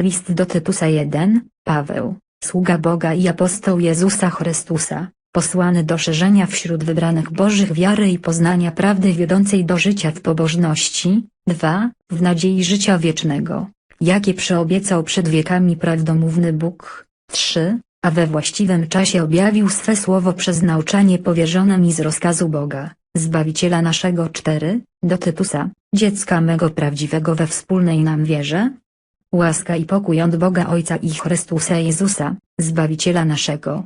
List do Tytusa 1, Paweł, sługa Boga i apostoł Jezusa Chrystusa, posłany do szerzenia wśród wybranych Bożych wiary i poznania prawdy wiodącej do życia w pobożności, 2. W nadziei życia wiecznego, jakie przyobiecał przed wiekami prawdomówny Bóg, 3. A we właściwym czasie objawił swe słowo przez nauczanie powierzone mi z rozkazu Boga, Zbawiciela naszego 4. Do Tytusa, dziecka mego prawdziwego we wspólnej nam wierze, Łaska i pokój od Boga Ojca i Chrystusa Jezusa, Zbawiciela naszego.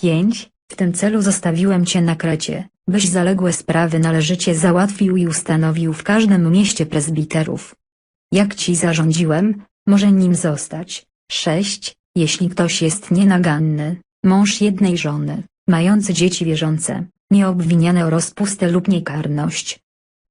5. W tym celu zostawiłem Cię na Krecie, byś zaległe sprawy należycie załatwił i ustanowił w każdym mieście prezbiterów. Jak Ci zarządziłem, może nim zostać. 6. Jeśli ktoś jest nienaganny, mąż jednej żony, mający dzieci wierzące, nieobwiniane o rozpustę lub niekarność.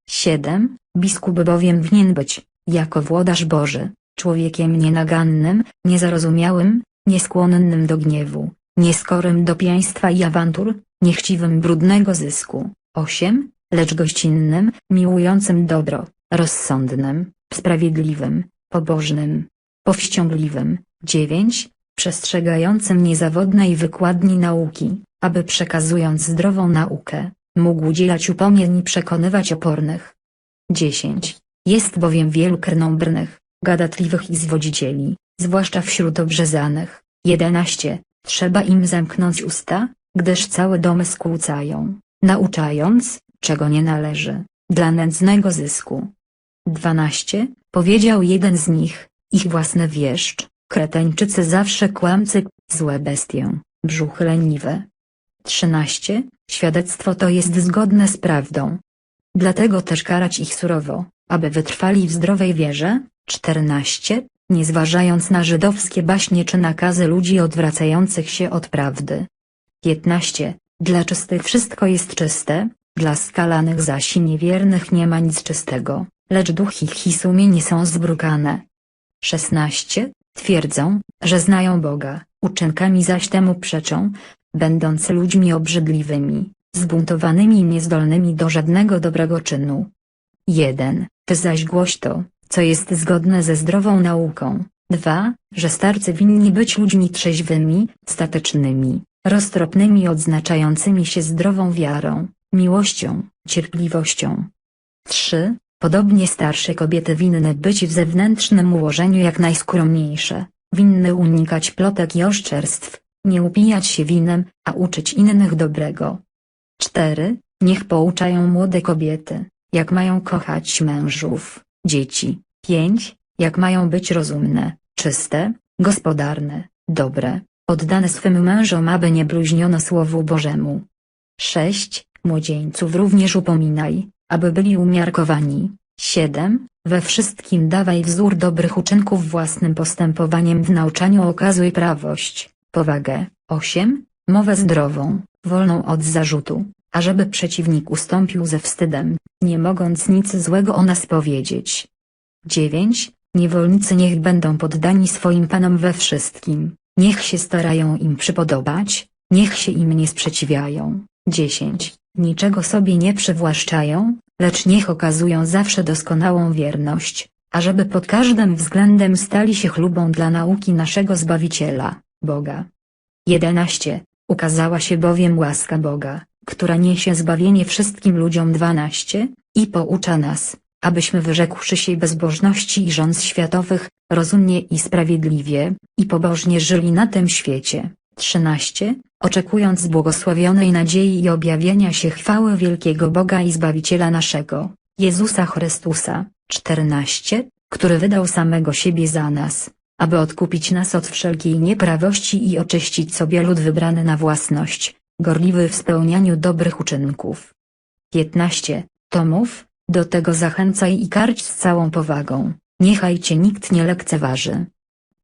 7. Biskup bowiem winien być, jako włodarz Boży, człowiekiem nienagannym, niezarozumiałym, nieskłonnym do gniewu, nieskorym do pijaństwa i awantur, niechciwym brudnego zysku. 8. Lecz gościnnym, miłującym dobro, rozsądnym, sprawiedliwym, pobożnym, powściągliwym. 9. Przestrzegającym niezawodnej wykładni nauki, aby przekazując zdrową naukę, mógł udzielać upomnień i przekonywać opornych. 10. Jest bowiem wielu krnąbrnych, gadatliwych i zwodzicieli, zwłaszcza wśród obrzezanych. 11. Trzeba im zamknąć usta, gdyż całe domy skłócają, nauczając, czego nie należy, dla nędznego zysku. 12. Powiedział jeden z nich, ich własny wieszcz, kretańczycy zawsze kłamcy, złe bestie, brzuchy leniwe. 13. Świadectwo to jest zgodne z prawdą. Dlatego też karać ich surowo, aby wytrwali w zdrowej wierze. 14. Nie zważając na żydowskie baśnie czy nakazy ludzi odwracających się od prawdy. 15. Dla czystych wszystko jest czyste, dla skalanych zaś i niewiernych nie ma nic czystego, lecz duch ich i sumienie są zbrukane. 16. Twierdzą, że znają Boga, uczynkami zaś temu przeczą, będąc ludźmi obrzydliwymi, zbuntowanymi i niezdolnymi do żadnego dobrego czynu. 1. Ty zaś głoś to, co jest zgodne ze zdrową nauką. 2. Że starcy winni być ludźmi trzeźwymi, statecznymi, roztropnymi odznaczającymi się zdrową wiarą, miłością, cierpliwością. 3. Podobnie starsze kobiety winny być w zewnętrznym ułożeniu jak najskromniejsze, winny unikać plotek i oszczerstw, nie upijać się winem, a uczyć innych dobrego. 4. Niech pouczają młode kobiety, jak mają kochać mężów, dzieci. 5. Jak mają być rozumne, czyste, gospodarne, dobre, oddane swym mężom aby nie bluźniono Słowu Bożemu. 6. Młodzieńców również upominaj, aby byli umiarkowani. 7. We wszystkim dawaj wzór dobrych uczynków własnym postępowaniem w nauczaniu okazuj prawość, powagę. 8. Mowę zdrową, wolną od zarzutu, ażeby przeciwnik ustąpił ze wstydem, nie mogąc nic złego o nas powiedzieć. 9. Niewolnicy niech będą poddani swoim panom we wszystkim, niech się starają im przypodobać, niech się im nie sprzeciwiają. 10. Niczego sobie nie przywłaszczają, lecz niech okazują zawsze doskonałą wierność, ażeby pod każdym względem stali się chlubą dla nauki naszego Zbawiciela, Boga. 11. Ukazała się bowiem łaska Boga, która niesie zbawienie wszystkim ludziom 12, i poucza nas, abyśmy wyrzekłszy się bezbożności i rząd światowych, rozumnie i sprawiedliwie, i pobożnie żyli na tym świecie. 13. Oczekując błogosławionej nadziei i objawienia się chwały wielkiego Boga i Zbawiciela naszego, Jezusa Chrystusa. 14. Który wydał samego siebie za nas, aby odkupić nas od wszelkiej nieprawości i oczyścić sobie lud wybrany na własność, gorliwy w spełnianiu dobrych uczynków. 15. Tomów, do tego zachęcaj i karć z całą powagą, niechaj cię nikt nie lekceważy.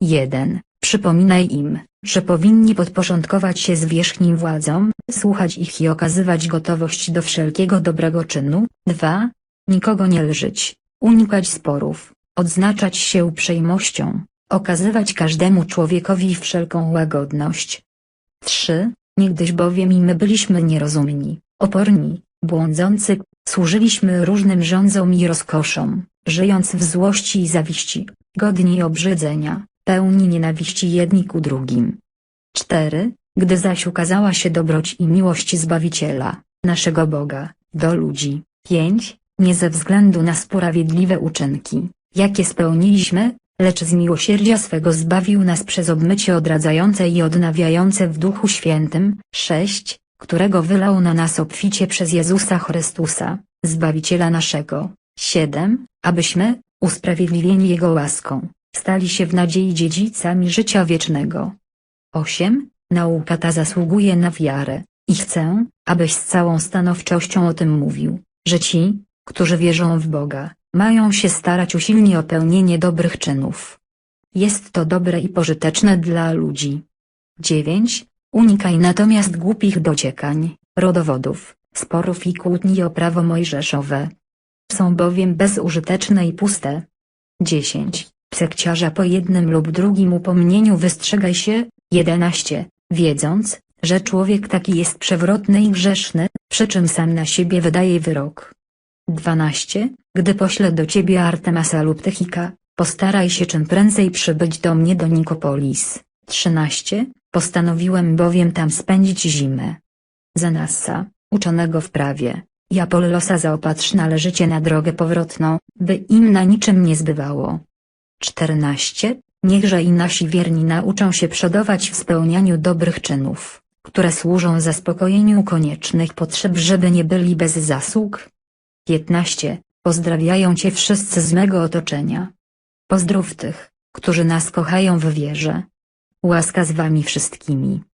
1. Przypominaj im, że powinni podporządkować się zwierzchnim władzom, słuchać ich i okazywać gotowość do wszelkiego dobrego czynu. 2. Nikogo nie lżyć, unikać sporów, odznaczać się uprzejmością, okazywać każdemu człowiekowi wszelką łagodność. 3. Niegdyś bowiem i my byliśmy nierozumni, oporni, błądzący, służyliśmy różnym rządzom i rozkoszom, żyjąc w złości i zawiści, godni obrzydzenia, pełni nienawiści jedni ku drugim. 4. Gdy zaś ukazała się dobroć i miłość Zbawiciela, naszego Boga, do ludzi. 5. Nie ze względu na sprawiedliwe uczynki, jakie spełniliśmy, lecz z miłosierdzia swego zbawił nas przez obmycie odradzające i odnawiające w Duchu Świętym. 6. Którego wylał na nas obficie przez Jezusa Chrystusa, Zbawiciela naszego. 7. Abyśmy, usprawiedliwieni Jego łaską, stali się w nadziei dziedzicami życia wiecznego. 8. Nauka ta zasługuje na wiarę, i chcę, abyś z całą stanowczością o tym mówił, że ci, którzy wierzą w Boga, mają się starać usilnie o pełnienie dobrych czynów. Jest to dobre i pożyteczne dla ludzi. 9. Unikaj natomiast głupich dociekań, rodowodów, sporów i kłótni o prawo mojżeszowe. Są bowiem bezużyteczne i puste. 10. Sekciarza po jednym lub drugim upomnieniu wystrzegaj się. 11. Wiedząc, że człowiek taki jest przewrotny i grzeszny, przy czym sam na siebie wydaje wyrok. 12. Gdy poślę do ciebie Artemasa lub Techika, postaraj się czym prędzej przybyć do mnie do Nikopolis. 13. Postanowiłem bowiem tam spędzić zimę. Zanassa, uczonego w prawie, i Apollosa zaopatrz należycie na drogę powrotną, by im na niczym nie zbywało. 14. Niechże i nasi wierni nauczą się przodować w spełnianiu dobrych czynów, które służą zaspokojeniu koniecznych potrzeb, żeby nie byli bez zasług. 15. Pozdrawiają Cię wszyscy z mego otoczenia. Pozdrów tych, którzy nas kochają w wierze. Łaska z Wami wszystkimi.